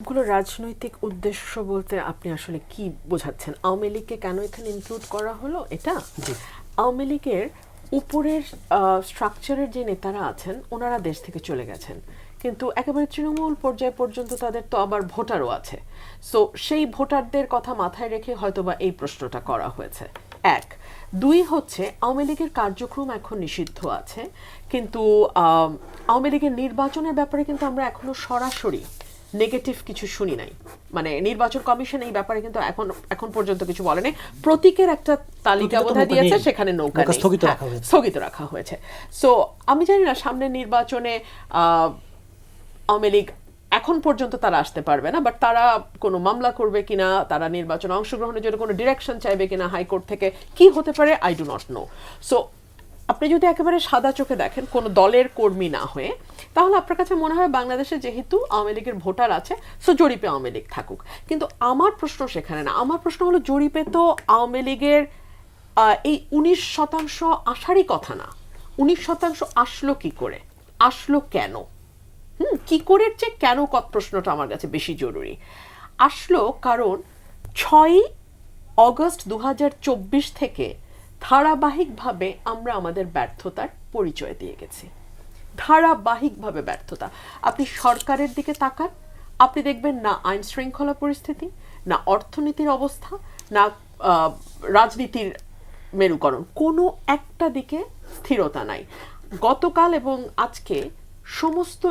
সবগুলো রাজনৈতিক উদ্দেশ্য বলতে আপনি আসলে কি বোঝাচ্ছেন? আওয়ামী লীগকে কেন এখানে ইনক্লুড করা হলো এটা? আওয়ামী লীগের উপরের স্ট্রাকচারের যে নেতারা আছেন ওনারা দেশ থেকে চলে গেছেন। কিন্তু একেবারে তৃণমূল পর্যায় পর্যন্ত তাদের তো আবার ভোটারও আছে। সো সেই ভোটারদের কথা মাথায় রেখে হয়তোবা এই প্রশ্নটা করা হয়েছে। এক। দুই হচ্ছে আওয়ামী লীগের কার্যক্রম এখন নিষিদ্ধ আছে। কিন্তু আওয়ামী লীগের নির্বাচনের ব্যাপারে কিন্তু আমরা এখনও সরাসরি নেগেটিভ কিছু শুনি নাই। মানে নির্বাচন কমিশন এই ব্যাপারে কিন্তু এখন এখন পর্যন্ত কিছু বলেনি। প্রতীকের একটা তালিকা বোধহয় দিয়েছে সেখানে নৌকা স্থগিত হ্যাঁ, রাখা হয়েছে। স্থগিত রাখা হয়েছে। সো আমি জানি না সামনের নির্বাচনে আহ, আওয়ামী লীগ এখন পর্যন্ত তারা আসতে পারবে না বাট তারা কোনো মামলা করবে কিনা তারা নির্বাচনে অংশগ্রহণের জন্য কোনো ডিরেকশন চাইবে কিনা হাইকোর্ট থেকে কি হতে পারে I do not know so আপনি যদি একেবারে সাদা চোখে দেখেন কোনো দলের কর্মী না হয়ে, তাহলে আপনার কাছে মনে হয় বাংলাদেশে যেহেতু আওয়ামী লীগের ভোটার আছে, সো জরিপে আওয়ামী লীগ থাকুক। কিন্তু আমার প্রশ্ন সেখানে না। আমার প্রশ্ন হলো, জরিপে তো আওয়ামী লীগের এই উনিশ শতাংশ আসারই কথা না। উনিশ শতাংশ আসলো কি করে? আসলো কেন? হুম, কি করে যে কেন কত প্রশ্নটা আমার কাছে বেশি জরুরি। আসলো কারণ ছয়ই অগস্ট দু হাজার চব্বিশ থেকে ধারাবাহিকভাবে আমরা আমাদের ব্যর্থতার পরিচয় দিয়ে গেছি। ধারাবাহিকভাবে ব্যর্থতা। আপনি সরকারের দিকে তাকান, আপনি দেখবেন না আইন শৃঙ্খলা পরিস্থিতি, না অর্থনীতির অবস্থা, না রাজনীতির মেরুকরণ। কোনো একটা দিকে স্থিরতা নাই। গতকাল এবং আজকে সমস্ত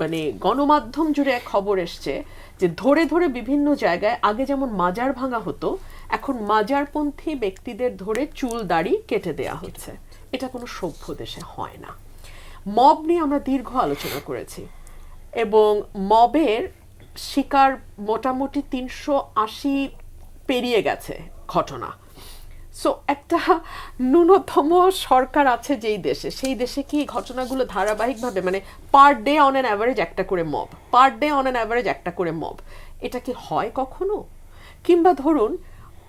মানে গণমাধ্যম জুড়ে খবর এসছে যে ধরে ধরে বিভিন্ন জায়গায় আগে যেমন মাজার ভাঙা হতো এখন মাজারপন্থী ব্যক্তিদের ধরে চুল দাড়ি কেটে দেয়া হচ্ছে। এটা কোনো সভ্য দেশে হয় না। মব নিয়ে আমরা দীর্ঘ আলোচনা করেছি এবং মবের শিকার মোটামুটি তিনশো আশি পেরিয়ে গেছে ঘটনা। সো একটা ন্যূনতম সরকার আছে যেই দেশে। সেই দেশে কি ঘটনাগুলো ধারাবাহিকভাবে মানে per day on an average একটা করে mob per day on an average একটা করে মব, এটা কি হয় কখনো? কিংবা ধরুন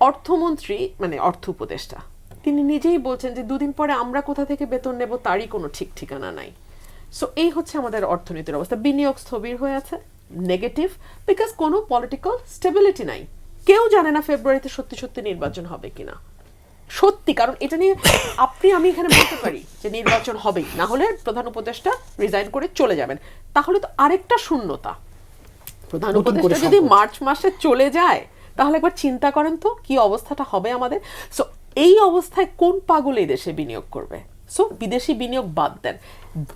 অর্থমন্ত্রী মানে অর্থ উপদেষ্টা তিনি নিজেই বলছেন যে দুদিন পরে আমরা কোথা থেকে বেতন নেব তারই কোনো ঠিক ঠিকানা নাই। সো এই হচ্ছে আমাদের অর্থনীতির অবস্থা। বিনিয়োগ স্থবির হয়ে আছে নেগেটিভ বিকজ কোনো পলিটিক্যাল স্টেবিলিটি নাই। কেউ জানে না ফেব্রুয়ারিতে সত্যি সত্যি নির্বাচন হবে কিনা। সত্যি কারণ এটা নিয়ে আপনি আমি এখানে বলতে পারি যে নির্বাচন হবেই না হলে প্রধান উপদেষ্টা রিজাইন করে চলে যাবেন। তাহলে তো আরেকটা শূন্যতা। প্রধান উপদেষ্টা যদি মার্চ মাসে চলে যায় তাহলে একবার চিন্তা করেন তো, কি অবস্থাটা হবে আমাদের? সো এই অবস্থায় কোন পাগল এই দেশে বিনিয়োগ করবে? সো বিদেশি বিনিয়োগ বাদ দেন।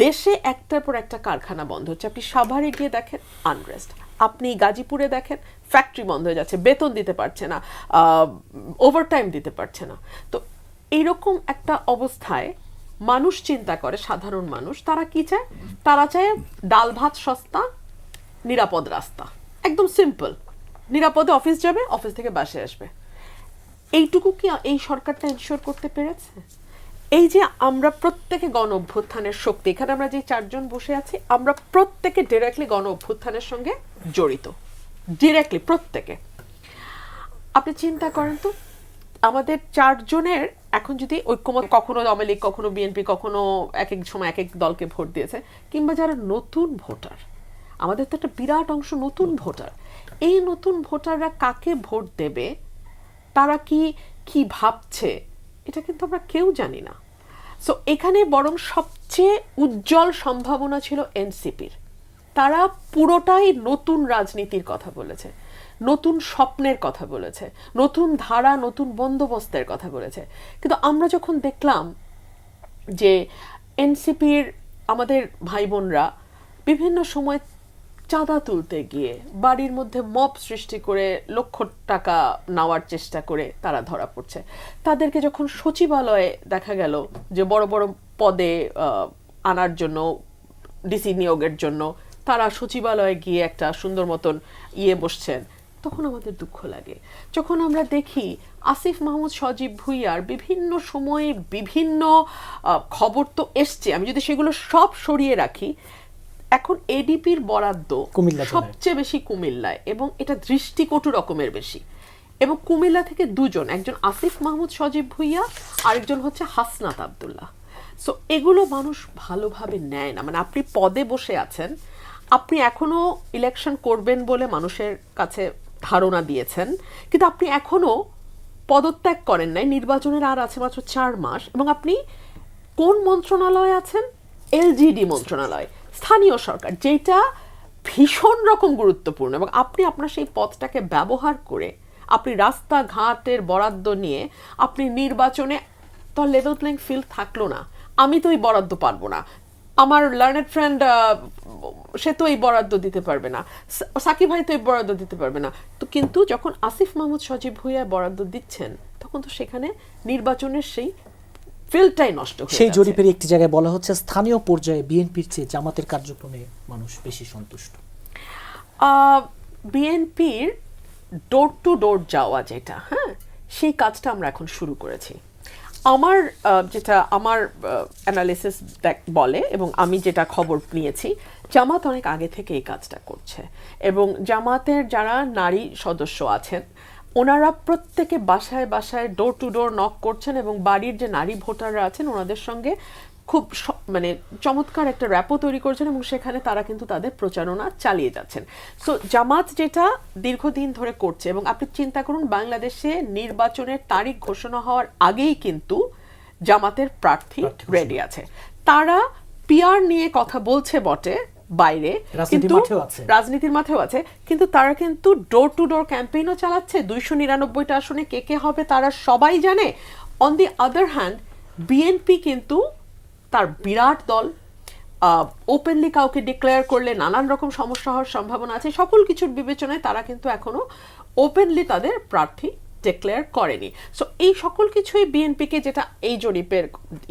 দেশে একটার পর একটা কারখানা বন্ধ হচ্ছে। আপনি সাভারে গিয়ে দেখেন আনরেস্ট আপনি গাজীপুরে দেখেন ফ্যাক্টরি বন্ধ হয়ে যাচ্ছে। বেতন দিতে পারছে না ওভারটাইম দিতে পারছে না। তো এইরকম একটা অবস্থায় মানুষ চিন্তা করে, সাধারণ মানুষ, তারা কি চায়? তারা চায় ডাল, ভাত, সস্তা, নিরাপদ রাস্তা। একদম সিম্পল নিরাপদে অফিস যাবে, অফিস থেকে বাসে আসবে। এইটুকু কি এই সরকারটা এনশিওর করতে পেরেছে? এই যে আমরা প্রত্যেকে গণ অভ্যুত্থানের শক্তি, এখানে আমরা যে চারজন বসে আছি, আমরা প্রত্যেকে ডিরেক্টলি গণ অভ্যুত্থানের সঙ্গে জড়িত। ডিরেক্টলি প্রত্যেকে। আপনি চিন্তা করেন তো, আমাদের চারজনের এখন যদি ঐক্যমত কখনো আওয়ামী লীগ, কখনো বিএনপি, কখনো এক এক সময় এক এক দলকে ভোট দিয়েছে, কিংবা যারা নতুন ভোটার আমাদের তো একটা বিরাট অংশ নতুন ভোটার। এই নতুন ভোটাররা কাকে ভোট দেবে? তারা কি কি ভাবছে? এটা কিন্তু আমরা কেউ জানি না। সো এখানে বরং সবচেয়ে উজ্জ্বল সম্ভাবনা ছিল এনসিপির। তারা পুরোটাই নতুন রাজনীতির কথা বলেছে, নতুন স্বপ্নের কথা বলেছে, নতুন ধারা, নতুন বন্দোবস্তের কথা বলেছে। কিন্তু আমরা যখন দেখলাম যে এনসিপির আমাদের ভাই বোনরা বিভিন্ন সময় চাঁদা তুলতে গিয়ে বাড়ির মধ্যে মপ সৃষ্টি করে লক্ষ টাকা নেওয়ার চেষ্টা করে তারা ধরা পড়ছে। তাদেরকে যখন সচিবালয়ে দেখা গেল যে বড় বড় পদে আনার জন্য, ডিসি নিয়োগের জন্য তারা সচিবালয়ে গিয়ে একটা সুন্দর মতন ইয়ে বসছেন, তখন আমাদের দুঃখ লাগে। যখন আমরা দেখি আসিফ মাহমুদ, সজীব ভুইয়ার বিভিন্ন সময়ে বিভিন্ন খবর তো এসছে। আমি যদি সেগুলো সব সরিয়ে রাখি এখন এডিপির বরাদ্দ কুমিল্লা সবচেয়ে বেশি কুমিল্লায় এবং এটা দৃষ্টিকটু রকমের বেশি। এবং কুমিল্লা থেকে দুজন একজন আসিফ মাহমুদ সজীব ভুইয়া আরেকজন হচ্ছে হাসনাত আবদুল্লাহ। সো এগুলো মানুষ ভালোভাবে নেয় না। মানে আপনি পদে বসে আছেন আপনি এখনও ইলেকশন করবেন বলে মানুষের কাছে ধারণা দিয়েছেন কিন্তু আপনি এখনও পদত্যাগ করেন নাই। নির্বাচনের আর আছে মাত্র চার মাস। এবং আপনি কোন মন্ত্রণালয়ে আছেন? এলজিডি মন্ত্রণালয়। স্থানীয় সরকার, যেটা ভীষণ রকম গুরুত্বপূর্ণ এবং আপনি আপনার সেই পদটাকে ব্যবহার করে আপনি রাস্তাঘাটের বরাদ্দ নিয়ে আপনি নির্বাচনে তো লেভেল প্লেইং ফিল্ড থাকল না। আমি তো এই বরাদ্দ পারব না। আমার লার্নেড ফ্রেন্ড সে তো এই বরাদ্দ দিতে পারবে না। সাকিব ভাই তো এই বরাদ্দ দিতে পারবে না। তো কিন্তু যখন আসিফ মাহমুদ সজীব ভুইয়া বরাদ্দ দিচ্ছেন, তখন তো সেখানে নির্বাচনের সেই ফিল্ডটাই নষ্ট সেই জরিপের একটি জায়গায় বলা হচ্ছে স্থানীয় পর্যায়ে বিএনপির চেয়ে জামাতের কার্যক্রমে মানুষ বেশি সন্তুষ্ট। বিএনপির ডোর টু ডোর যাওয়া যেটা হ্যাঁ সেই কাজটা আমরা এখন শুরু করেছি। আমার যেটা আমার অ্যানালিসিস বলে এবং আমি যেটা খবর নিয়েছি জামাত অনেক আগে থেকে এই কাজটা করছে। এবং জামাতের যারা নারী সদস্য আছেন ওনারা প্রত্যেকে বাসায় বাসায় ডোর টু ডোর নক করছেন এবং বাড়ির যে নারী ভোটাররা আছেন ওনাদের সঙ্গে খুব মানে চমৎকার একটা র্যাপও তৈরি করছেন এবং সেখানে তারা কিন্তু তাদের প্রচারণা চালিয়ে যাচ্ছেন। সো জামাত যেটা দীর্ঘদিন ধরে করছে এবং আপনি চিন্তা করুন বাংলাদেশে নির্বাচনের তারিখ ঘোষণা হওয়ার আগেই কিন্তু জামাতের প্রার্থী প্রার্থী রেডি আছে। তারা পিয়ার নিয়ে কথা বলছে বটে বাইরে রাজনীতির কিন্তু মাঠেও আছে। রাজনীতির মাঠেও আছে। কিন্তু তারা কিন্তু ডোর টু ডোর ক্যাম্পেইনও চালাচ্ছে। দুইশো নিরানব্বইটা আসনে কে কে হবে তারা সবাই জানে। On the other hand BNP কিন্তু তার বিরাট দল ওপেনলি কাউকে ডিক্লেয়ার করলে নানান রকম সমস্যা হওয়ার সম্ভাবনা আছে। সকল কিছুর বিবেচনায় তারা কিন্তু এখনও ওপেনলি তাদের প্রার্থী ডিক্লেয়ার করেনি। সো এই সকল কিছুই বিএনপিকে যেটা এই জরিপের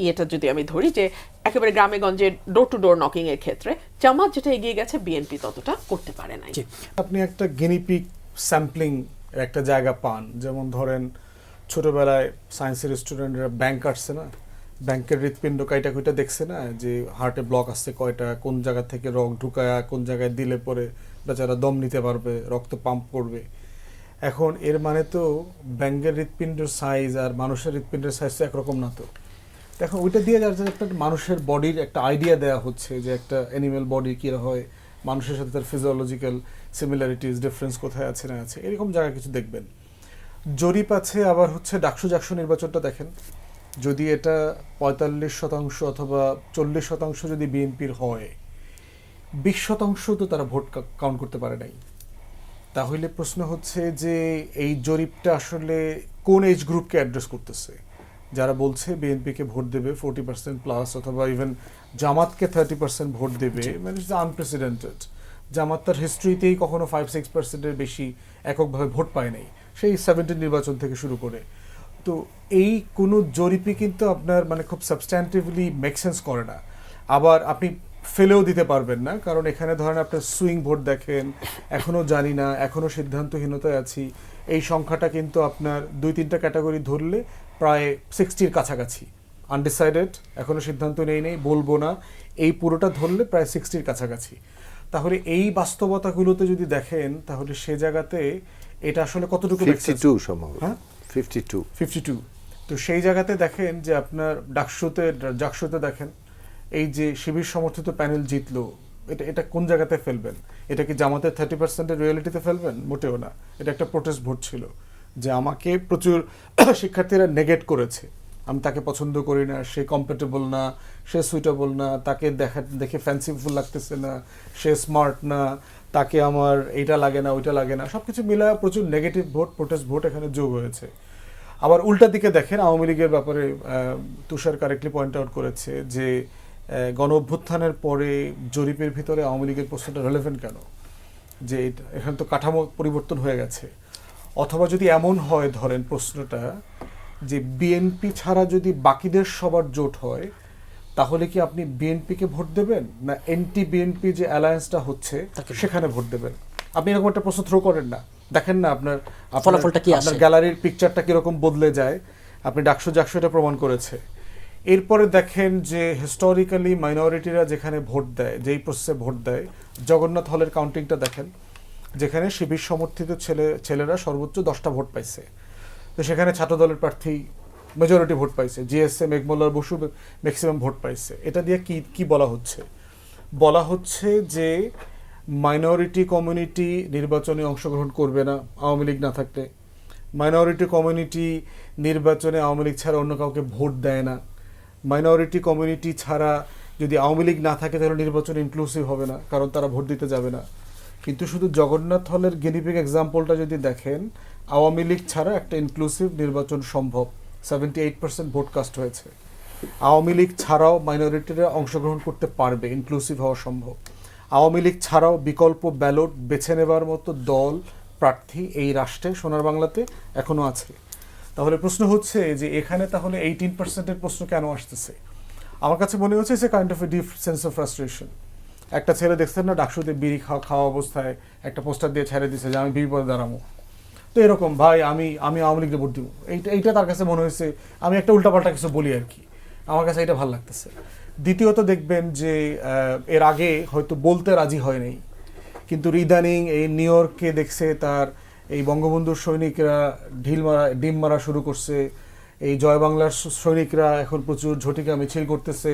ইয়েটা যদি আমি ধরি যে একেবারে গ্রামে গঞ্জে ডোর টু ডোর নকিং এর ক্ষেত্রে জামাত যেটা এগিয়ে গেছে বিএনপি ততটা করতে পারে নাই। আপনি একটা গিনিপিক স্যাম্পলিং একটা জায়গা পান, যেমন ধরেন ছোটবেলায় সায়েন্সের স্টুডেন্টরা ব্যাংক কাটছে না ব্যাংকের হৃৎপিণ্ড কাইটা কুইটা দেখছে না, যে হার্টে ব্লক আসছে কয়টা, কোন জায়গা থেকে রক ঢুকায়া, কোন জায়গায় দিলে পরে বেচারা দম নিতে পারবে, রক্ত পাম্প করবে। এখন এর মানে তো ব্যাংকের হৃৎপিণ্ডের সাইজ আর মানুষের হৃৎপিণ্ডের সাইজ তো একরকম না তো। দেখো, ওইটা দিয়ে যার একটা মানুষের বডির একটা আইডিয়া দেওয়া হচ্ছে যে একটা অ্যানিমেল বডি কী হয়, মানুষের সাথে তার ফিজিওলজিক্যাল সিমিলারিটিস ডিফারেন্স কোথায় আছে না আছে, এরকম জায়গা কিছু দেখবেন। জরিপ আছে আবার হচ্ছে ডাকসু জাকসু নির্বাচনটা দেখেন। যদি এটা পঁয়তাল্লিশ শতাংশ অথবা চল্লিশ শতাংশ যদি বিএনপির হয়, বিশ শতাংশ তো তারা ভোট কাউন্ট করতে পারে নাই। তাহলে প্রশ্ন হচ্ছে যে এই জরিপটা আসলে কোন এজ গ্রুপকে অ্যাড্রেস করতেছে? যারা বলছে বিএনপিকে ভোট দেবে ফোর্টি পার্সেন্ট প্লাস অথবা ইভেন জামাতকে থার্টি পার্সেন্ট ভোট দেবে মানে আনপ্রেসিডেন্টেড জামাত তার হিস্ট্রিতেই কখনো ফাইভ সিক্স পার্সেন্টের বেশি এককভাবে ভোট পায় নাই। সেই সেভেন্টিন নির্বাচন থেকে শুরু করে। তো এই কোনো জরিপই কিন্তু আপনার মানে খুব সাবস্ট্যান্টিভলি মেক সেন্স করে না। আবার আপনি ফেলেও দিতে পারবেন না কারণ এখানে ধরেন আপনার সুইং ভোট দেখেন এখনও জানি না এখনও সিদ্ধান্তহীনতায় আছি। এই সংখ্যাটা কিন্তু আপনার দুই তিনটা ক্যাটাগরি ধরলে প্রায় সিক্সটির কাছাকাছি। আনডিসাইডেড এখনও সিদ্ধান্ত নেই নেই বলব না। এই পুরোটা ধরলে প্রায় সিক্সটির কাছাকাছি। তাহলে এই বাস্তবতাগুলোতে যদি দেখেন তাহলে সে জায়গাতে এটা আসলে কতটুকু সম্ভবত হ্যাঁ? ফিফটি টু ফিফটি টু তো সেই জায়গাতে দেখেন যে আপনার ডাকসুতে ডাকসুতে দেখেন এই যে শিবির সমর্থিত প্যানেল জিতলো এটা এটা কোন জায়গাতে ফেলবেন? এটা কি জামাতের থার্টি পার্সেন্টের রিয়েলিটিতে ফেলবেন? মোটেও না। এটা একটা প্রোটেস্ট ভোট ছিল। যে আমাকে প্রচুর শিক্ষার্থীরা নেগেট করেছে। আমি তাকে পছন্দ করি না, সে কম্পেটেবল না, সে সুইটেবল না, তাকে দেখা, দেখে ফ্যান্সিফুল লাগতেছে না, সে স্মার্ট না, তাকে আমার এইটা লাগে না, ওইটা লাগে না সব কিছু মিলায় প্রচুর নেগেটিভ ভোট প্রোটেস্ট ভোট এখানে যোগ হয়েছে। আবার উল্টা দিকে দেখেন, আওয়ামী লীগের ব্যাপারে তুষার কারেক্টলি পয়েন্ট আউট করেছে যে গণ অভ্যুত্থানের পরে জরিপের ভিতরে আওয়ামী লীগের প্রশ্নটা রেলেভেন্ট কেন? যে এখানে তো কাঠামো পরিবর্তন হয়ে গেছে। অথবা যদি এমন হয় ধরেন প্রশ্নটা যে বিএনপি ছাড়া যদি বাকিদের সবার জোট হয় তাহলে কি আপনি বিএনপিকে ভোট দেবেন? না এনটি বিএনপি যে অ্যালায়েন্সটা হচ্ছে সেখানে ভোট দেবেন? আপনি এরকম একটা প্রশ্ন থ্রো করেন না। দেখেন না আপনার ফলাফলটা কি আপনার গ্যালারির পিকচারটা কীরকম বদলে যায়। আপনি ডাকশো জাকশো এটা প্রমাণ করেছে। এরপরে দেখেন যে হিস্টোরিক্যালি মাইনরিটিরা যেখানে ভোট দেয় যেই প্রসেসে ভোট দেয় জগন্নাথ হলের কাউন্টিংটা দেখেন। যেখানে শিবির সমর্থিত ছেলে, ছেলেরা সর্বোচ্চ দশটা ভোট পাইছে। তো সেখানে ছাত্র দলের প্রার্থী মেজরিটি ভোট পাইছে। জিএসএ মেঘমল্লার বসু ম্যাক্সিমাম ভোট পাইছে। এটা দিয়ে কি কি বলা হচ্ছে? বলা হচ্ছে যে মাইনরিটি কমিউনিটি নির্বাচনে অংশগ্রহণ করবে না আওয়ামী লীগ না থাকলে। মাইনরিটি কমিউনিটি নির্বাচনে আওয়ামী লীগ ছাড়া অন্য কাউকে ভোট দেয় না। মাইনরিটি কমিউনিটি ছাড়া যদি আওয়ামী লীগ না থাকে তাহলে নির্বাচন ইনক্লুসিভ হবে না, কারণ তারা ভোট দিতে যাবে না। কিন্তু শুধু জগন্নাথ হলের গেনিপিক এক্সাম্পলটা যদি দেখেন, আওয়ামী লীগ ছাড়া একটা ইনক্লুসিভ নির্বাচন সম্ভব। Seventy eight percent vote cast হয়েছে। আওয়ামী লীগ ছাড়াও মাইনরিটিরা অংশগ্রহণ করতে পারবে ইনক্লুসিভ হওয়া সম্ভব। আওয়ামী লীগ ছাড়াও বিকল্প ব্যালট বেছে নেবার মতো দল, প্রার্থী এই রাষ্ট্রে, সোনার বাংলাতে এখনও আছে। তাহলে প্রশ্ন হচ্ছে যে এখানে তাহলে এইটিন পার্সেন্টের প্রশ্ন কেন আসতেছে? আমার কাছে মনে হচ্ছে সে kind of a deep sense of frustration একটা ছেলে দেখছেন না, ডাকসুতে বিড়ি খাওয়া খাওয়া অবস্থায় একটা পোস্টার দিয়ে ছেড়ে দিছে যে আমি বিড়ি পরে দাঁড়াবো। তো এরকম, ভাই, আমি আমি আওয়ামী লীগকে ভোট দিব। এইটা এইটা তার কাছে মনে হয়েছে, আমি একটা উল্টাপাল্টা কিছু বলি আর কি। আমার কাছে এটা ভালো লাগতেছে। দ্বিতীয়ত দেখবেন যে এর আগে হয়তো বলতে রাজি হয় নাই, কিন্তু ইদানিং এই নিউ ইয়র্কে দেখছে তার এই বঙ্গবন্ধুর সৈনিকরা ঢিল মারা ডিম মারা শুরু করছে, এই জয় বাংলার সৈনিকরা এখন প্রচুর ঝটিকা মিছিল করতেছে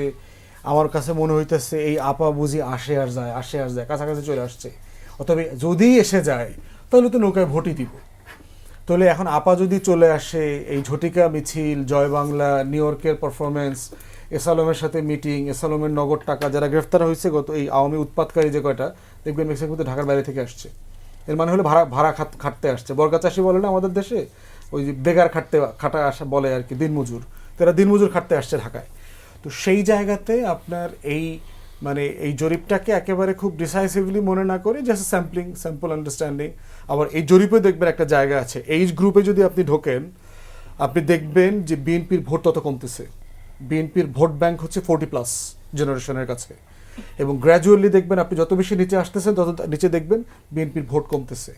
আমার কাছে মনে হইতেছে এই আপা বুঝি আসে আর যায়, আসে আর যায়, কাছাকাছি চলে আসছে। অতএব যদি এসে যায়, তাহলে তো নৌকায় ভোটই দিব। তাহলে এখন আপা যদি চলে আসে, এই ঝটিকা মিছিল, জয় বাংলা নিউ ইয়র্কের পারফরমেন্স এসালমের সাথে মিটিং এসালমের নগদ টাকা যারা গ্রেফতার হয়েছে গত এই আওয়ামী উৎপাতকারী যে কয়টা, দেখবেন মেক্সিকো কিন্তু ঢাকার বাইরে থেকে আসছে। এর মানে হলো ভাড়া ভাড়া খাট- খাটতে আসছে। বর্গা চাষি বলে না আমাদের দেশে? ওই যে বেকার খাটতে, খাটা আসা বলে আর কি, দিনমজুর। তারা দিনমজুর খাটতে আসছে ঢাকায়। তো সেই জায়গাতে আপনার এই মানে এই জরিপটাকে একেবারে খুব ডিসাইসিভলি মনে না করে জাস্ট স্যাম্পলিং স্যাম্পল আন্ডারস্ট্যান্ডিং আবার এই জরিপে দেখবেন একটা জায়গা আছে। এইজ গ্রুপে যদি আপনি ঢোকেন, আপনি দেখবেন যে বিএনপির ভোট তত কমতেছে। বিএনপির ভোট ব্যাংক হচ্ছে ফোর্টি প্লাস জেনারেশনের কাছে। এবং গ্র্যাজুয়ালি দেখবেন আপনি যত বেশি নিচে আসতেছেন, তত নিচে দেখবেন বিএনপির ভোট কমতেছে।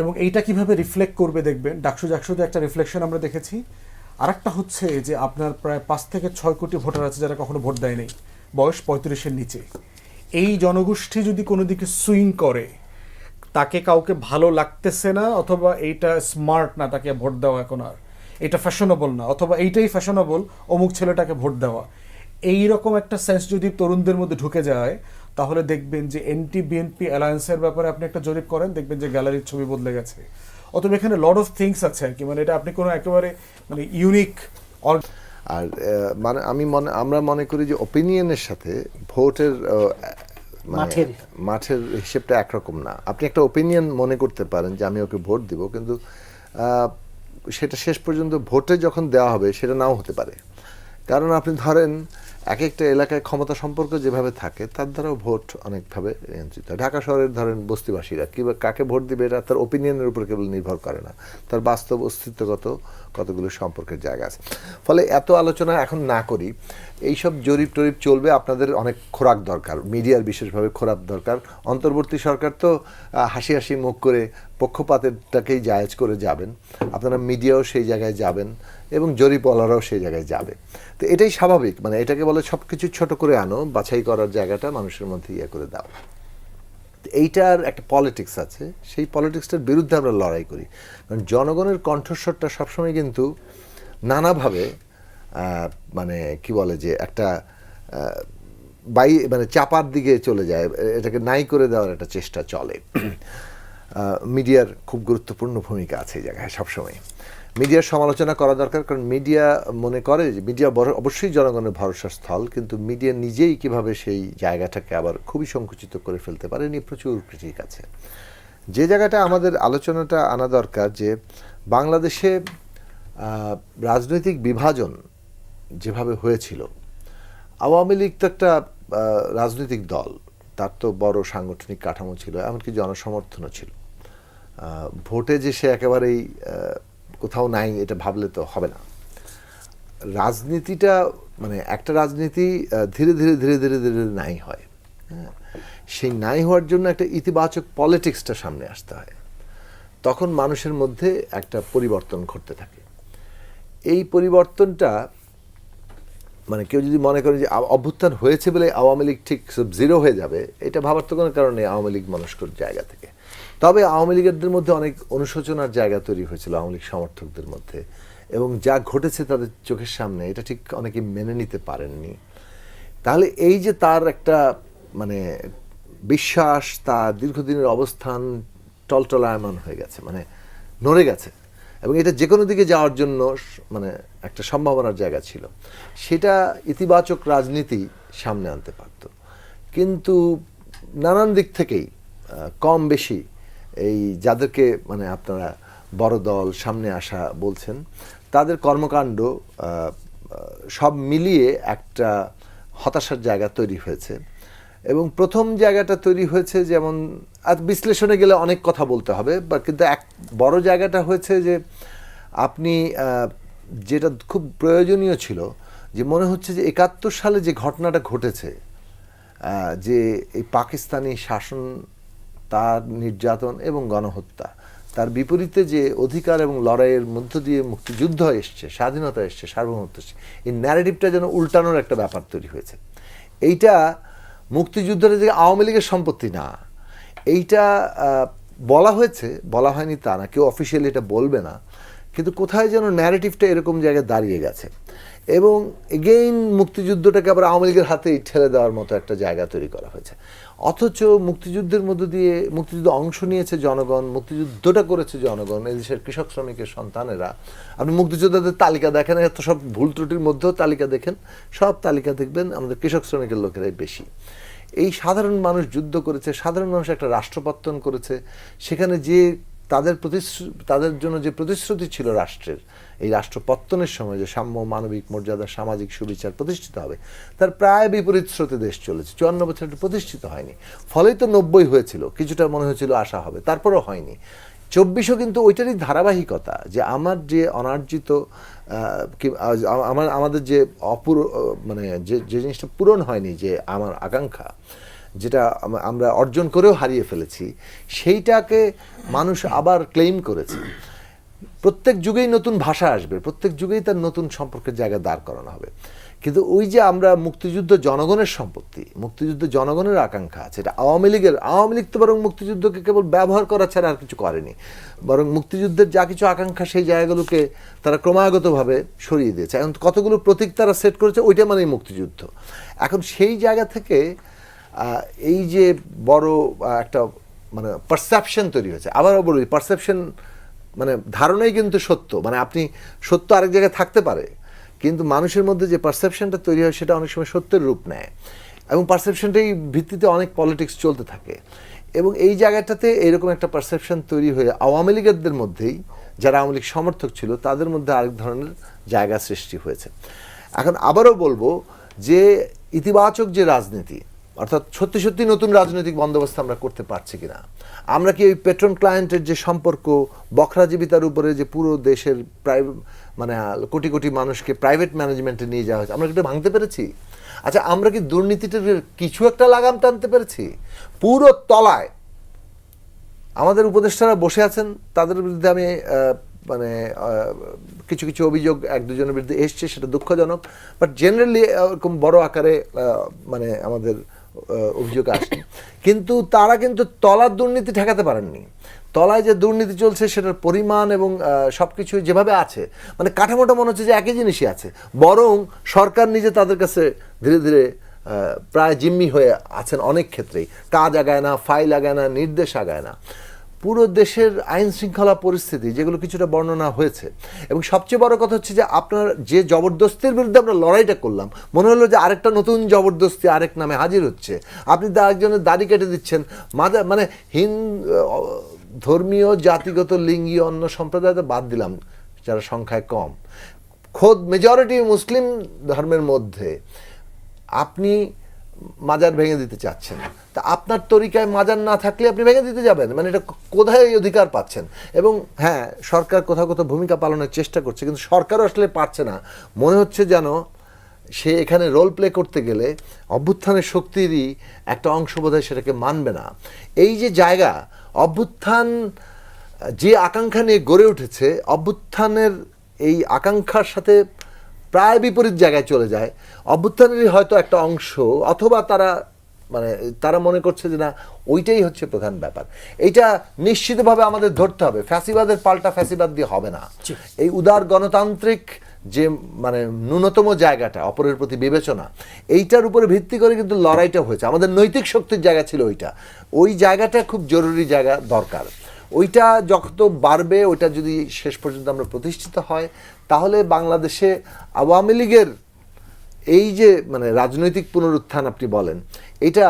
এবং এইটা কীভাবে রিফ্লেক্ট করবে দেখবেন ডাকসু জাকসুতে একটা রিফ্লেকশন আমরা দেখেছি। আরেকটা হচ্ছে যে আপনার প্রায় পাঁচ থেকে ছয় কোটি ভোটার আছে যারা কখনো ভোট দেয়নি। বয়স পঁয়ত্রিশের নিচে। এই জনগোষ্ঠী যদি কোনো দিকে সুইং করে, তাকে কাউকে ভালো লাগতেছে না অথবা এইটা স্মার্ট না তাকে ভোট দেওয়া এখন আর। এটা ফ্যাশনেবল না, অথবা এইটাই ফ্যাশনেবল অমুক ছেলেটাকে ভোট দেওয়া। এই রকম একটা সেন্স যদি তরুণদের মধ্যে ঢুকে যায়, তাহলে দেখবেন যে এনটি বিএনপি অ্যালায়েন্সের ব্যাপারে আপনি একটা জরিপ করেন, দেখবেন যে গ্যালারির ছবি বদলে গেছে। অথবা এখানে লট অফ থিংস আছে আর কি মানে এটা আপনি কোনো একেবারে মানে ইউনিক আর মানে আমি মনে আমরা মনে করি যে ওপিনিয়নের সাথে ভোটের মানে মাঠের। মাঠের হিসেবটা একরকম না আপনি একটা ওপিনিয়ন মনে করতে পারেন যে আমি ওকে ভোট দিব কিন্তু সেটা শেষ পর্যন্ত ভোটে যখন দেওয়া হবে সেটা নাও হতে পারে কারণ আপনি ধরেন এক একটা এলাকায় ক্ষমতা সম্পর্ক যেভাবে থাকে, তার দ্বারাও ভোট অনেকভাবে নিয়ন্ত্রিত। ঢাকা শহরের ধরেন বস্তিবাসীরা, কিংবা কাকে ভোট দিবে এটা তার ওপিনিয়নের উপর কেবল নির্ভর করে না, তার বাস্তব অস্তিত্বগত কতগুলো সম্পর্কের জায়গা আছে ফলে এত আলোচনা এখন না করি, এইসব জরিপ টরিপ চলবে, আপনাদের অনেক খোরাক দরকার, মিডিয়ার বিশেষভাবে খোরাক দরকার অন্তর্বর্তী সরকার তো হাসি হাসি মুখ করে পক্ষপাতেরটাকেই জায়েজ করে যাবেন, আপনারা মিডিয়াও সেই জায়গায় যাবেন এবং জরিপওয়ালারাও সেই জায়গায় যাবে। তো এটাই স্বাভাবিক মানে এটাকে বলে সব কিছু ছোট করে আনো, বাছাই করার জায়গাটা মানুষের মধ্যে ইয়ে করে দাও। এইটার একটা পলিটিক্স আছে, সেই পলিটিক্সটার বিরুদ্ধে আমরা লড়াই করি। কারণ জনগণের কণ্ঠস্বরটা সবসময় কিন্তু নানাভাবে মানে কি বলে যে একটা বাই মানে চাপার দিকে চলে যায়, এটাকে নাই করে দেওয়ার একটা চেষ্টা চলে। মিডিয়ার খুব গুরুত্বপূর্ণ ভূমিকা আছে এই জায়গায় সবসময়। মিডিয়ার সমালোচনা করা দরকার, কারণ মিডিয়া মনে করে যে মিডিয়া অবশ্যই জনগণের ভরসার স্থল, কিন্তু মিডিয়া নিজেই কীভাবে সেই জায়গাটাকে আবার খুবই সংকুচিত করে ফেলতে পারে নিয়ে প্রচুর ক্রিটিক আছে। যে জায়গাটা আমাদের আলোচনাটা আনা দরকার যে বাংলাদেশে রাজনৈতিক বিভাজন যেভাবে হয়েছিল, আওয়ামী লীগ তো একটা রাজনৈতিক দল, তার তো বড় সাংগঠনিক কাঠামো ছিল, এমনকি জনসমর্থনও ছিল। ভোটে যে সে একেবারেই কোথাও নাই, এটা ভাবলে তো হবে না। রাজনীতিটা মানে একটা রাজনীতি ধীরে ধীরে ধীরে ধীরে ধীরে নাই হয়। হ্যাঁ? সেই নাই হওয়ার জন্য একটা ইতিবাচক পলিটিক্সটা সামনে আসতে হয়। তখন মানুষের মধ্যে একটা পরিবর্তন ঘটতে থাকে। এই পরিবর্তনটা মানে কেউ যদি মনে করে যে অভ্যুত্থান হয়েছে বলে আওয়ামী লীগ ঠিক জিরো হয়ে যাবে, এটা ভাবার তো কোনো কারণে আওয়ামী লীগ মনস্কর জায়গা থেকে। তবে আওয়ামী লীগেরদের মধ্যে অনেক অনুশোচনার জায়গা তৈরি হয়েছিল আওয়ামী লীগ সমর্থকদের মধ্যে। এবং যা ঘটেছে তাদের চোখের সামনে, এটা ঠিক অনেকে মেনে নিতে পারেননি। তাহলে এই যে তার একটা মানে বিশ্বাস তার দীর্ঘদিনের অবস্থান টলটলায়মান হয়ে গেছে মানে নড়ে গেছে। এবং এটা যে কোনো দিকে যাওয়ার জন্য মানে একটা সম্ভাবনার জায়গা ছিল। সেটা ইতিবাচক রাজনীতি সামনে আনতে পারত। কিন্তু নানান দিক থেকেই কম বেশি এই যাদেরকে মানে আপনারা বড় দল সামনে আসা বলছেন, তাদের কর্মকাণ্ড সব মিলিয়ে একটা হতাশার জায়গা তৈরি হয়েছে। এবং প্রথম জায়গাটা তৈরি হয়েছে যেমন, আর বিশ্লেষণে গেলে অনেক কথা বলতে হবে, বা কিন্তু এক বড় জায়গাটা হয়েছে যে, আপনি যেটা খুব প্রয়োজনীয় ছিল, যে মনে হচ্ছে যে একাত্তর সালে যে ঘটনাটা ঘটেছে যে এই পাকিস্তানি শাসন তার নির্যাতন এবং গণহত্যা। তার বিপরীতে যে অধিকার এবং লড়াইয়ের মধ্য দিয়ে মুক্তিযুদ্ধ এসছে, স্বাধীনতা এসছে, সার্বভৌমত্ব এসছে, এই ন্যারেটিভটা যেন উল্টানোর একটা ব্যাপার তৈরি হয়েছে। এইটা মুক্তিযুদ্ধের যে আওয়ামী লীগের সম্পত্তি না, এইটা বলা হয়েছে, বলা হয়নি তা না, কেউ অফিসিয়ালি এটা বলবে না, কিন্তু কোথায় যেন ন্যারেটিভটা এরকম জায়গায় দাঁড়িয়ে গেছে। এবং এগেইন মুক্তিযুদ্ধটাকে আবার আওয়ামী লীগের হাতেই ঠেলে দেওয়ার মতো একটা জায়গা তৈরি করা হয়েছে। অথচ মুক্তিযুদ্ধের মধ্য দিয়ে মুক্তিযুদ্ধ অংশ নিয়েছে জনগণ, মুক্তিযুদ্ধটা করেছে জনগণ এই দেশের কৃষক শ্রমিকের সন্তানেরা। আপনি মুক্তিযোদ্ধাদের তালিকা দেখেন, এত সব ভুল ত্রুটির মধ্যেও তালিকা দেখেন, সব তালিকা দেখবেন আমাদের কৃষক শ্রমিকের লোকেরাই বেশি। এই সাধারণ মানুষ যুদ্ধ করেছে, সাধারণ মানুষ একটা রাষ্ট্রপত্তন করেছে, সেখানে যে তাদের প্রতিশ্রু, তাদের জন্য যে প্রতিশ্রুতি ছিল রাষ্ট্রের এই রাষ্ট্রপত্তনের সময় যে সাম্য মানবিক মর্যাদা সামাজিক সুবিচার প্রতিষ্ঠিত হবে, তার প্রায় বিপরীত স্রোতে দেশ চলেছে। চুয়ান্ন বছর এটা প্রতিষ্ঠিত হয়নি। ফলেই তো নব্বই হয়েছিল, কিছুটা মনে হয়েছিল আশা হবে, তারপরও হয়নি। চব্বিশও কিন্তু ওইটারই ধারাবাহিকতা যে আমার যে অনার্জিত আমার, আমাদের যে অপুর মানে যে যে জিনিসটা পূরণ হয়নি, যে আমার আকাঙ্ক্ষা, যেটা আমরা অর্জন করেও হারিয়ে ফেলেছি, সেইটাকে মানুষ আবার ক্লেম করেছে। প্রত্যেক যুগেই নতুন ভাষা আসবে, প্রত্যেক যুগেই তার নতুন সম্পর্কের জায়গা দাঁড় করানো হবে। কিন্তু ওই যে আমরা মুক্তিযুদ্ধ জনগণের সম্পত্তি, মুক্তিযুদ্ধ জনগণের আকাঙ্ক্ষা আছে, এটা আওয়ামী লীগের, আওয়ামী লীগ তো বরং মুক্তিযুদ্ধকে কেবল ব্যবহার করা ছাড়া আর কিছু করেনি। বরং মুক্তিযুদ্ধের যা কিছু আকাঙ্ক্ষা সেই জায়গাগুলোকে তারা ক্রমাগতভাবে সরিয়ে দিয়েছে। এখন কতগুলো প্রতীক তারা সেট করেছে, ওইটা মানেই মুক্তিযুদ্ধ। এখন সেই জায়গা থেকে এই যে বড় একটা মানে পারসেপশন তৈরি হয়েছে। আবারও বলি পারসেপশন মানে ধারণাই কিন্তু সত্য। মানে আপনি সত্য আরেক জায়গায় থাকতে পারে, কিন্তু মানুষের মধ্যে যে পারসেপশনটা তৈরি হয় সেটা অনেক সময় সত্যের রূপ নেয় এবং পারসেপশনটাই ভিত্তিতে অনেক পলিটিক্স চলতে থাকে। এবং এই জায়গাটাতে এরকম একটা পারসেপশন তৈরি হয়ে আওয়ামী লীগেরদের মধ্যেই, যারা আওয়ামী লীগ সমর্থক ছিল, তাদের মধ্যে আরেক ধরনের জায়গা সৃষ্টি হয়েছে। এখন আবারও বলব যে ইতিবাচক যে রাজনীতি অর্থাৎ সত্যি সত্যি নতুন রাজনৈতিক বন্দোবস্ত আমরা করতে পারছি কিনা? আমরা কি ওই পেট্রন ক্লায়েন্টের যে সম্পর্ক, বখরাজীবিতার উপরে যে পুরো দেশের প্রায় মানে কোটি কোটি মানুষকে প্রাইভেট ম্যানেজমেন্টে নিয়ে যাওয়া হয়েছে, আমরা কি এটা ভাঙতে পেরেছি? আচ্ছা আমরা কি দুর্নীতিটার কিছু একটা লাগাম টানতে পেরেছি? পুরো তলায় আমাদের উপদেষ্টারা বসে আছেন, তাদের বিরুদ্ধে আমি মানে কিছু কিছু অভিযোগ এক দুজনের বিরুদ্ধে এসছে, সেটা দুঃখজনক। বাট জেনারেলি এরকম বড় আকারে মানে আমাদের অভিযোগ আসে কিন্তু তারা কিন্তু তলার দুর্নীতি ঠেকাতে পারেননি। তলায় যে দুর্নীতি চলছে, সেটার পরিমাণ এবং সব কিছু যেভাবে আছে মানে কাঠামোটা মনে হচ্ছে যে একই জিনিসই আছে। বরং সরকার নিজে তাদের কাছে ধীরে ধীরে প্রায় জিম্মি হয়ে আছেন অনেক ক্ষেত্রেই। কাজ আগায় না, ফাইল আগায় না, নির্দেশ আগায় না। পুরো দেশের আইন শৃঙ্খলা পরিস্থিতি, যেগুলো কিছুটা বর্ণনা হয়েছে। এবং সবচেয়ে বড় কথা হচ্ছে যে, আপনার যে জবরদস্তির বিরুদ্ধে আমরা লড়াইটা করলাম, মনে হলো যে আরেকটা নতুন জবরদস্তি আরেক নামে হাজির হচ্ছে। আপনি দা একজনের দাড়ি কেটে দিচ্ছেন। মাঝে মানে হিন ধর্মীয়, জাতিগত, লিঙ্গীয়, অন্য সম্প্রদায়তে বাদ দিলাম, যারা সংখ্যায় কম। খোদ মেজরিটি মুসলিম ধর্মের মধ্যে, আপনি মাজার ভেঙে দিতে চাচ্ছেন। তা আপনার তরিকায় মাজার না থাকলে আপনি ভেঙে দিতে যাবেন। মানে এটা কোথায় এই অধিকার পাচ্ছেন? এবং হ্যাঁ সরকার কোথাও কোথাও ভূমিকা পালনের চেষ্টা করছে, কিন্তু সরকারও আসলে পারছে না। মনে হচ্ছে যেন সে এখানে রোল প্লে করতে গেলে অভ্যুত্থানের শক্তিরই একটা অংশ বোধহয় সেটাকে মানবে না। এই যে জায়গা, অভ্যুত্থান যে আকাঙ্ক্ষা নিয়ে গড়ে উঠেছে, অভ্যুত্থানের এই আকাঙ্ক্ষার সাথে প্রায় বিপরীত জায়গায় চলে যায়। অভ্যুত্থানেরই হয়তো একটা অংশ অথবা তারা মানে তারা মনে করছে যে না ওইটাই হচ্ছে প্রধান ব্যাপার। এইটা নিশ্চিতভাবে আমাদের ধরতে হবে। ফ্যাসিবাদের পাল্টা ফ্যাসিবাদ দিয়ে হবে না। এই উদার গণতান্ত্রিক যে মানে ন্যূনতম জায়গাটা অপরের প্রতি বিবেচনা এইটার উপরে ভিত্তি করে কিন্তু লড়াইটা হয়েছে। আমাদের নৈতিক শক্তির জায়গা ছিল ওইটা। ওই জায়গাটা খুব জরুরি জায়গা দরকার। ওইটা যত বাড়বে ওইটা যদি শেষ পর্যন্ত আমরা প্রতিষ্ঠিত হয় তাহলে বাংলাদেশে আওয়ামী লীগের এই যে মানে রাজনৈতিক পুনরুত্থান আপনি বলেন এটা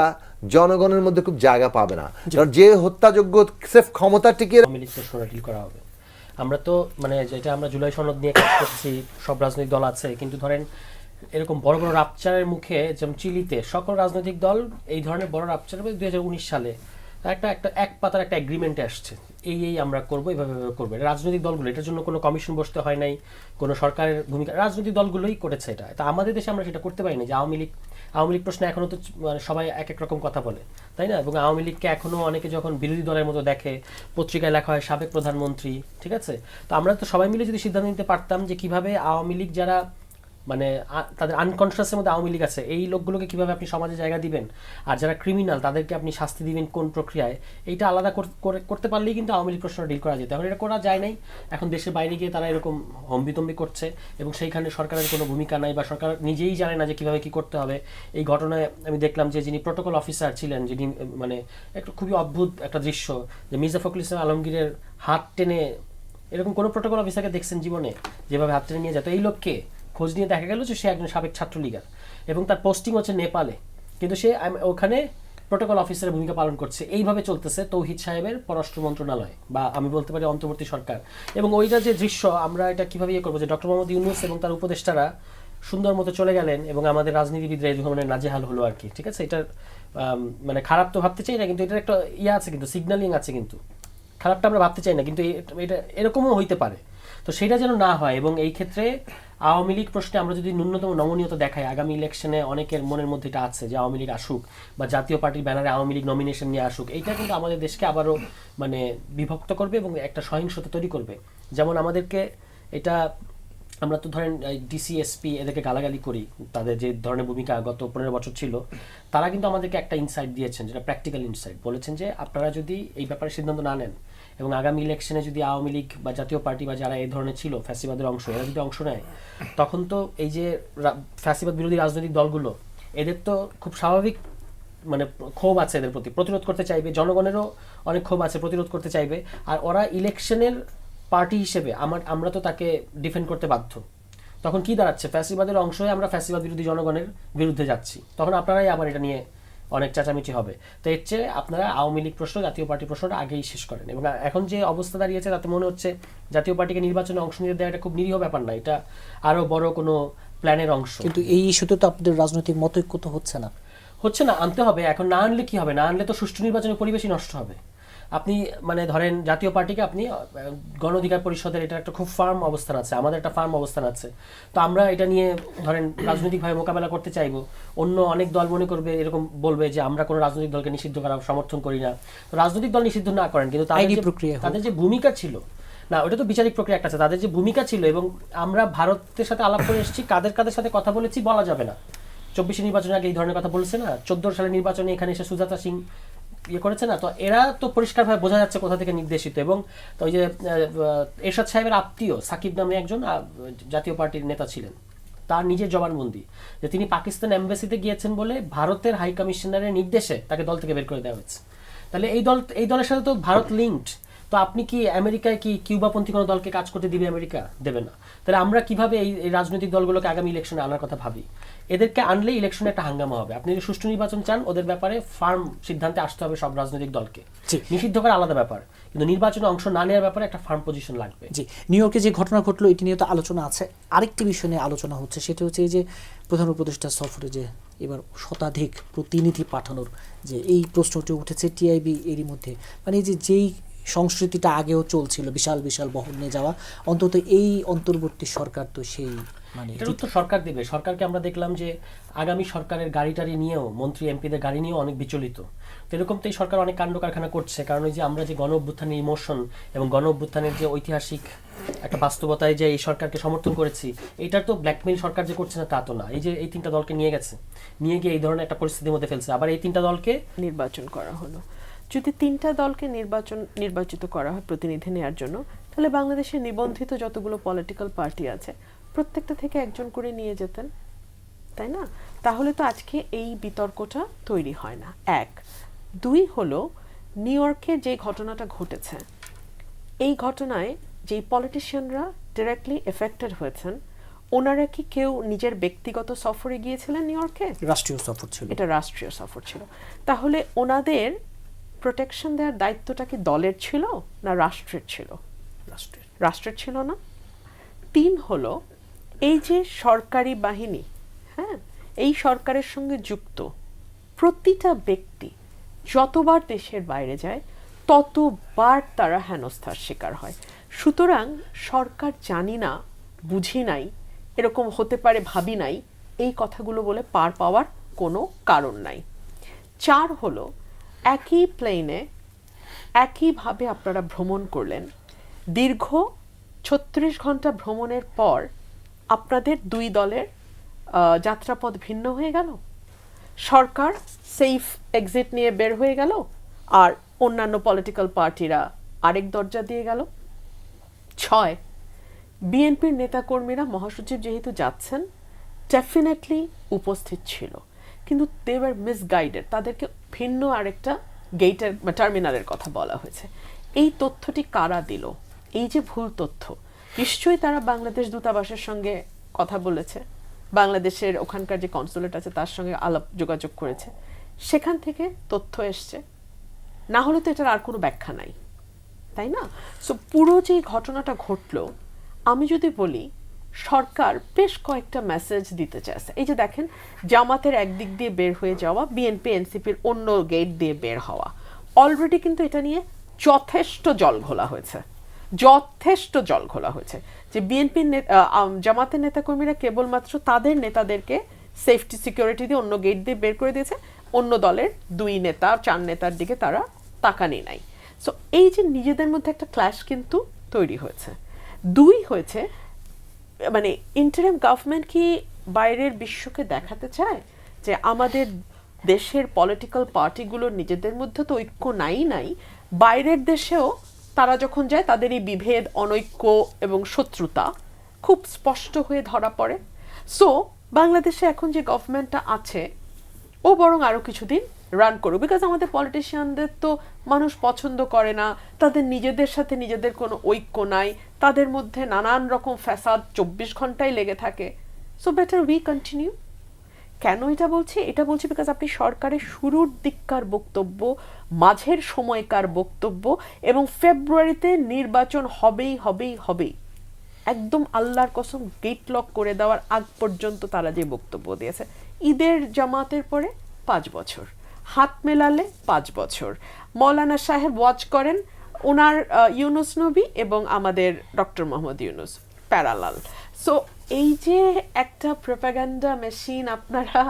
জনগণের মধ্যে খুব জায়গা পাবে না। কারণ যে হত্যাযোগ্য সেফ ক্ষমতা টিকিয়ে ডিল করা হবে। আমরা তো মানে যেটা আমরা জুলাই সনদ নিয়ে কাজ করছি সব রাজনৈতিক দল আছে কিন্তু ধরেন এরকম বড় বড় রাপচারের মুখে যেমন চিলিতে সকল রাজনৈতিক দল এই ধরনের বড় রাপচার দুই হাজার উনিশ সালে। একটা একটা, এক পাতার একটা এগ্রিমেন্টে আসছে। এই এই আমরা করব, এইভাবে করব। রাজনৈতিক দলগুলো, এটার জন্য কোনো কমিশন বসতে হয় নাই, কোনো সরকারের ভূমিকা, রাজনৈতিক দলগুলোই করেছে এটা। তা আমাদের দেশে আমরা সেটা করতে পারি না যে আওয়ামী লীগ আওয়ামী লীগ প্রশ্নে এখনও তো মানে সবাই এক এক রকম কথা বলে, তাই না? এবং আওয়ামী লীগকে এখনও অনেকে যখন বিরোধী দলের মতো দেখে, পত্রিকায় লেখা হয়, সাবেক প্রধানমন্ত্রী, ঠিক আছে? তো আমরা তো সবাই মিলে যদি সিদ্ধান্ত নিতে পারতাম যে কীভাবে আওয়ামী লীগ যারা মানে তাদের আনকনসিয়াসের মধ্যে আওয়ামী লীগ আছে। এই লোকগুলোকে কীভাবে আপনি সমাজে জায়গা দিবেন? আর যারা ক্রিমিনাল তাদেরকে আপনি শাস্তি দিবেন কোন প্রক্রিয়ায়? এইটা আলাদা কর- করে- করতে পারলেই কিন্তু আওয়ামী লীগ প্রশ্ন ডিল করা যেত। এখন এটা করা যায় নাই। এখন দেশের বাইরে গিয়ে তারা এরকম হম্বিতম্বি করছে এবং সেইখানে সরকারের কোনো ভূমিকা নাই বা সরকার নিজেই জানে না যে কীভাবে কী করতে হবে। এই ঘটনায় আমি দেখলাম যে যিনি প্রোটোকল অফিসার ছিলেন, যিনি মানে একটা খুবই অদ্ভুত একটা দৃশ্য যে মির্জা ফখরুল ইসলাম আলমগীরের হাত টেনে, এরকম কোনো প্রোটোকল অফিসারকে দেখছেন জীবনে? যেভাবে হাত টেনে নিয়ে যেত এই লোককে খোঁজ নিয়ে দেখা গেল যে সে একজন সাবেক ছাত্রলীগার এবং তার পোস্টিং হচ্ছে নেপালে। কিন্তু সে ওখানে প্রোটোকল অফিসারের ভূমিকা পালন করছে। এইভাবে চলতেছে তৌহিদ সাহেবের পররাষ্ট্র মন্ত্রণালয় বা আমি বলতে পারি অন্তর্বর্তী সরকার। এবং ওইটা যে দৃশ্য, আমরা এটা কীভাবে ইয়ে করব যে ডক্টর মোহাম্মদ ইউনুস এবং তার উপদেষ্টারা সুন্দর মতো চলে গেলেন এবং আমাদের রাজনীতিবিদরা এই ধরনের নাজেহাল হলো আর কি, ঠিক আছে? এটার মানে খারাপ তো ভাবতে চাই না, কিন্তু এটার একটা ইয়ে আছে কিন্তু সিগন্যালিং আছে কিন্তু। খারাপটা আমরা ভাবতে চাই না, কিন্তু এটা এরকমও হইতে পারে। তো সেটা যেন না হয় এবং এই ক্ষেত্রে আওয়ামী লীগ প্রশ্নে আমরা যদি ন্যূনতম নমনীয়তা দেখাই, আগামী ইলেকশনে অনেকের মনের মধ্যে এটা আছে যে আওয়ামী লীগ আসুক বা জাতীয় পার্টির ব্যানারে আওয়ামী লীগ নমিনেশন নিয়ে আসুক, এইটা কিন্তু আমাদের দেশকে আবারও মানে বিভক্ত করবে এবং একটা সহিংসতা তৈরি করবে। যেমন আমাদেরকে এটা, আমরা তো ধরেন ডিসিএসপি এদেরকে গালাগালি করি, তাদের যে ধরনের ভূমিকা গত পনেরো বছর ছিল, তারা কিন্তু আমাদেরকে একটা ইনসাইট দিয়েছেন, যেটা প্র্যাকটিক্যাল ইনসাইট বলেছেন যে আপনারা যদি এই ব্যাপারে সিদ্ধান্ত না নেন এবং আগামী ইলেকশনে যদি আওয়ামী লীগ বা জাতীয় পার্টি বা যারা এই ধরনের ছিল, ফ্যাসিবাদের অংশ, এরা যদি অংশ নেয়, তখন তো এই যে ফ্যাসিবাদ বিরোধী রাজনৈতিক দলগুলো, এদের তো খুব স্বাভাবিক মানে ক্ষোভ আছে এদের প্রতি। প্রতিরোধ করতে চাইবে, জনগণেরও অনেক ক্ষোভ আছে, প্রতিরোধ করতে চাইবে। আর ওরা ইলেকশনের পার্টি হিসেবে আমার, আমরা তো তাকে ডিফেন্ড করতে বাধ্য। তখন কি দাঁড়াচ্ছে? ফ্যাসিবাদের অংশ হয়ে আমরা ফ্যাসিবাদ বিরোধী জনগণের বিরুদ্ধে যাচ্ছি। তখন আপনারাই আবার এটা নিয়ে অনেক চেঁচামেচি হবে। তো এর চেয়ে আপনারা আওয়ামী লীগ প্রশ্ন জাতীয় পার্টি প্রশ্নটা আগেই শেষ করেন। এবং এখন যে অবস্থা দাঁড়িয়েছে তাতে মনে হচ্ছে জাতীয় পার্টিকে নির্বাচনে অংশ নিতে দেওয়া এটা খুব নিরীহ ব্যাপার না। এটা আরও বড় কোনো প্ল্যানের অংশ। কিন্তু এই ইস্যুতে তো আপনাদের রাজনৈতিক মতৈক্য তো হচ্ছে না। হচ্ছে না আনতে হবে। এখন না আনলে কি হবে? না আনলে তো সুষ্ঠু নির্বাচনের পরিবেশই নষ্ট হবে। আপনি মানে ধরেন জাতীয় পার্টিকে আপনি গণ অধিকার পরিষদের এটা একটা খুব ফার্ম অবস্থান আছে আমাদের একটা ফার্ম অবস্থান আছে। তো আমরা এটা নিয়ে ধরেন রাজনৈতিকভাবে মোকাবেলা করতে চাইব অন্য অনেক দল মনে করবে এরকম বলবে যে আমরা কোনো রাজনৈতিক দলকে নিষিদ্ধ করা সমর্থন করি না। রাজনৈতিক দল নিষিদ্ধ না করেন কিন্তু তাদের প্রক্রিয়া তাদের যে ভূমিকা ছিল না ওটা তো বিচারিক প্রক্রিয়া একটা আছে তাদের যে ভূমিকা ছিল এবং আমরা ভারতের সাথে আলাপ করে এসেছি কাদের কাদের সাথে কথা বলেছি বলা যাবে না। চব্বিশে নির্বাচনের আগে এই ধরনের কথা বলছে না চোদ্দ সালের নির্বাচনে এখানে এসে সুজাতা সিং ইয়ে করেছে না, তো এরা তো পরিষ্কারভাবে বোঝা যাচ্ছে কোথা থেকে নির্দেশিত এবং তো ওই যে এরশাদ সাহেবের আত্মীয় সাকিব নামে একজন জাতীয় পার্টির নেতা ছিলেন। তার নিজের জবানবন্দি, যে তিনি পাকিস্তান এম্বাসিতে গিয়েছেন বলে ভারতের হাই কমিশনারের নির্দেশে তাকে দল থেকে বের করে দেওয়া হয়েছে। তাহলে এই দল, এই দলের সাথে তো ভারত লিঙ্কড তো আপনি কি আমেরিকায় কি কিউবাপন্থী কোনো দলকে কাজ করতে দিবে আমেরিকা? দেবে না। তাহলে আমরা কীভাবে এই এই রাজনৈতিক দলগুলোকে আগামী ইলেকশনে আনার কথা ভাবি? এদেরকে আনলে ইলেকশনে একটা হাঙ্গামা হবে। আপনি যদি সুষ্ঠু নির্বাচন চান ওদের ব্যাপারে ফার্ম সিদ্ধান্তে আসতে হবে সব রাজনৈতিক দলকে। জি। নিষিদ্ধ করা আলাদা ব্যাপার। কিন্তু নির্বাচনে অংশ না নেওয়ার ব্যাপারে একটা ফার্ম পজিশন লাগবে। জি নিউ ইয়র্কে যে ঘটনা ঘটলো এটি নিয়ে তো আলোচনা আছে। আরেকটি বিষয় নিয়ে আলোচনা হচ্ছে সেটা হচ্ছে এই যে প্রধান উপদেষ্টা সফরে যে এবার শতাধিক প্রতিনিধি পাঠানোর যে এই প্রশ্নটি উঠেছে টিআইবি এরই মধ্যে। মানে এই যে যেই সংস্কৃতিটা আগেও চলছিল বিশাল বিশাল বহন নিয়ে যাওয়া অন্তত এই অন্তর্বর্তী সরকার তো সেই এটার উত্তর সরকার দেবে। সরকারকে আমরা দেখলাম যে আগামী সরকারের গাড়ি টাড়ি নিয়েও মন্ত্রী এমপিদের গাড়ি নিয়েও অনেক বিচলিত। তো এরকম তো এই সরকার অনেক কাণ্ড কারখানা করছে। কারণ ওই যে আমরা যে গণ অভ্যুত্থানের ইমোশন এবং গণ অভ্যুত্থানের যে ঐতিহাসিক একটা বাস্তবতায় যে এই সরকারকে সমর্থন করেছি এটার তো ব্ল্যাকমেইল সরকার যে করছে না তা তো না। এই যে এই তিনটা দলকে নিয়ে গেছে নিয়ে গিয়ে এই ধরনের একটা পরিস্থিতির মধ্যে ফেলছে। আবার এই তিনটা দলকে নির্বাচন করা হলো। যদি তিনটা দলকে নির্বাচন নির্বাচিত করা হয় প্রতিনিধি নেওয়ার জন্য তাহলে বাংলাদেশের নিবন্ধিত যতগুলো পলিটিক্যাল পার্টি আছে প্রত্যেকটা থেকে একজন করে নিয়ে যেতেন তাই না? তাহলে তো আজকে এই বিতর্কটা তৈরি হয় না। এক। দুই হলো নিউ ইয়র্কে যে ঘটনাটা ঘটেছে এই ঘটনায় যেই পলিটিশিয়ানরা ডিরেক্টলি এফেক্টেড হয়েছেন ওনারা কি কেউ নিজের ব্যক্তিগত সফরে গিয়েছিলেন নিউ ইয়র্কে? রাষ্ট্রীয় সফর ছিল। এটা রাষ্ট্রীয় সফর ছিল। তাহলে ওনাদের প্রোটেকশন দেওয়ার দায়িত্বটা কি দলের ছিল না রাষ্ট্রের ছিল? রাষ্ট্রের। রাষ্ট্রের ছিল না। তিন হলো এই যে সরকারি বাহিনী হ্যাঁ এই সরকারের সঙ্গে যুক্ত প্রতিটা ব্যক্তি যতবার দেশের বাইরে যায়, ততবার তারা হেনস্থার শিকার হয়। সুতরাং সরকার জানি না, বুঝি নাই, এরকম হতে পারে ভাবি নাই, এই কথাগুলো বলে পার পাওয়ার কোনো কারণ নাই। চার হলো, একই প্লেনে একইভাবে আপনারা ভ্রমণ করলেন। দীর্ঘ ছত্রিশ ঘণ্টা ভ্রমণের পর আপনাদের দুই দলের যাত্রাপথ ভিন্ন হয়ে গেল? সরকার সেফ এক্সিট নিয়ে বের হয়ে গেল? আর অন্যান্য পলিটিক্যাল পার্টিরা আরেক দরজা দিয়ে গেল? ছয়, বিএনপির নেতাকর্মীরা মহাসচিব যেহেতু যাচ্ছেন ডেফিনেটলি উপস্থিত ছিল। কিন্তু দেওয়ার মিসগাইডেড তাদেরকে ভিন্ন আরেকটা গেটের টার্মিনালের কথা বলা হয়েছে। এই তথ্যটি কারা দিল? এই যে ভুল তথ্য নিশ্চয়ই তারা বাংলাদেশ দূতাবাসের সঙ্গে কথা বলেছে। বাংলাদেশের ওখানকার যে কনসুলেট আছে, তার সঙ্গে আলাপ যোগাযোগ করেছে। সেখান থেকে তথ্য এসছে। না হলে তো এটার আর কোনো ব্যাখ্যা নাই। তাই না? সো পুরো যে ঘটনাটা ঘটলো, আমি যদি বলি, সরকার বেশ কয়েকটা মেসেজ দিতে চাইছে। এই যে দেখেন, জামাতের একদিক দিয়ে বের হয়ে যাওয়া বিএনপি এনসিপির অন্য গেট দিয়ে বের হওয়া। অলরেডি কিন্তু এটা নিয়ে যথেষ্ট জল ঘোলা হয়েছে। যথেষ্ট জল ঘোলা হয়েছে। যে বিএনপির জামাতের নেতাকর্মীরা কেবলমাত্র তাদের নেতাদেরকে সেফটি সিকিউরিটি দিয়ে অন্য গেট দিয়ে বের করে দিয়েছে, অন্য দলের দুই নেতা, চার নেতার দিকে তারা তাকানি নাই। সো এই যে নিজেদের মধ্যে একটা ক্ল্যাশ কিন্তু তৈরি হয়েছে। দুই হয়েছে মানে ইন্টারিম গভর্নমেন্ট কি বাইরের বিশ্বকে দেখাতে চায়? যে আমাদের দেশের পলিটিক্যাল পার্টিগুলো নিজেদের মধ্যে তো ঐক্য নাই নাই, বাইরের দেশেও তারা যখন যায়, তাদের এই বিভেদ, অনৈক্য এবং শত্রুতা খুব স্পষ্ট হয়ে ধরা পড়ে। সো বাংলাদেশে এখন যে গভর্নমেন্টটা আছে, ও বরং আরও কিছুদিন রান করুক। বিকজ আমাদের পলিটিশিয়ানদের তো মানুষ পছন্দ করে না, তাদের নিজেদের সাথে নিজেদের কোনো ঐক্য নাই, তাদের মধ্যে নানান রকম ফ্যাসাদ চব্বিশ ঘন্টায় লেগে থাকে। সো বেটার উই কন্টিনিউ কেন এটা বলছি? এটা বলছি বিকজ আপনি সরকারের শুরুর দিককার বক্তব্য মাঝের সময়কার বক্তব্য এবং ফেব্রুয়ারিতে নির্বাচন হবেই হবেই হবেই। একদম আল্লাহর কসম গেট লক করে দেওয়ার আগ পর্যন্ত তারা যে বক্তব্য দিয়েছে। ঈদের জামাতের পরে পাঁচ বছর, হাত মেলালে পাঁচ বছর। মৌলানা সাহেব ওয়াচ করেন, ওনার ইউনুস নবী এবং আমাদের doctor Mohammad Yunus, parallel. So এই যে একটা প্রোপাগান্ডা মেশিন আপনারা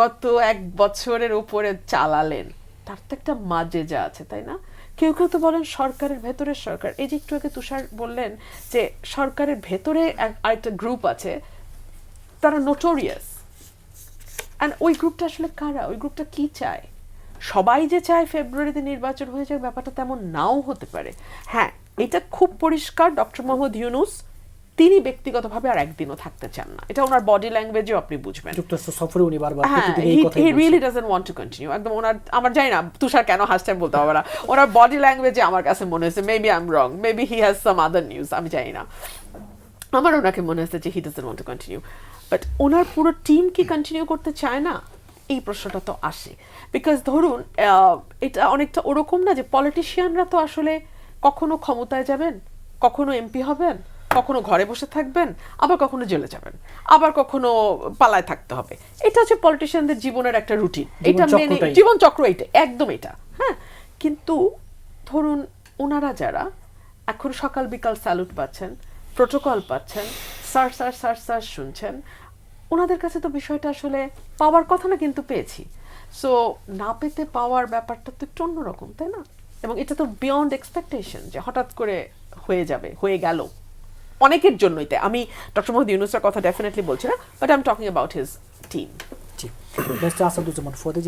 গত এক বছরের উপরে চালালেন তার তো একটা মাঝে যা আছে, তাই না? কেউ কেউ তো বলেন সরকারের ভেতরের সরকার। এই যে একটু আগে তুষার বললেন যে সরকারের ভেতরে আরেকটা গ্রুপ আছে, তারা নোটোরিয়াস অ্যান্ড ওই গ্রুপটা আসলে কারা? ওই গ্রুপটা কি চায়? সবাই যে চায় ফেব্রুয়ারিতে নির্বাচন হয়ে যাক, ব্যাপারটা তেমন নাও হতে পারে। হ্যাঁ এটা খুব পরিষ্কার, ডক্টর মোহাম্মদ ইউনুস। তিনি ব্যক্তিগতভাবে আর একদিনও থাকতে চান না। এটা ওনার বডি ল্যাঙ্গুয়েজেও আপনি বুঝবেন। যুক্তরাষ্ট্র সফরে উনি বারবার প্রতিদিন এই কথাই he. Really doesn't want to continue একদম ওনার আমার জানি না তুষার কেন হাসছে আমি বলতে পারব না। ওনার বডি ল্যাঙ্গুয়েজে আমার কাছে মনে হয়েছে maybe I am wrong maybe he has some other news আমি জানি না। আমার ওনাকে মনে হচ্ছে যে he doesn't want to continue but ওনার পুরো টিম কি কন্টিনিউ করতে চায় না? এই প্রশ্নটা তো আসে। বিকজ ধরুন এটা অনেকটা ওরকম না যে পলিটিশিয়ানরা তো আসলে কখনো ক্ষমতায় যাবেন কখনো এমপি হবেন কখনো ঘরে বসে থাকবেন আবার কখনো জেলে যাবেন। আবার কখনো পালায় থাকতে হবে। এটা হচ্ছে পলিটিশিয়ানদের জীবনের একটা রুটিন এটা মেনে জীবন চক্র এইটা একদম এটা। হ্যাঁ? কিন্তু ধরুন ওনারা যারা এখন সকাল বিকাল স্যালুট পাচ্ছেন প্রোটোকল পাচ্ছেন স্যার স্যার স্যার স্যার শুনছেন ওনাদের কাছে তো বিষয়টা আসলে পাওয়ার কথা না কিন্তু পেয়েছি। সো না পেতে পাওয়ার ব্যাপারটা তো একটু অন্যরকম তাই না? এবং এটা তো বিয়ন্ড এক্সপেকটেশন যে হঠাৎ করে হয়ে যাবে হয়ে গেল। অনেকের জন্যই তাই আমি ডক্টর মোহাম্মদ ইউনুসের কথা ডেফিনেটলি বলছি না but I am talking about his team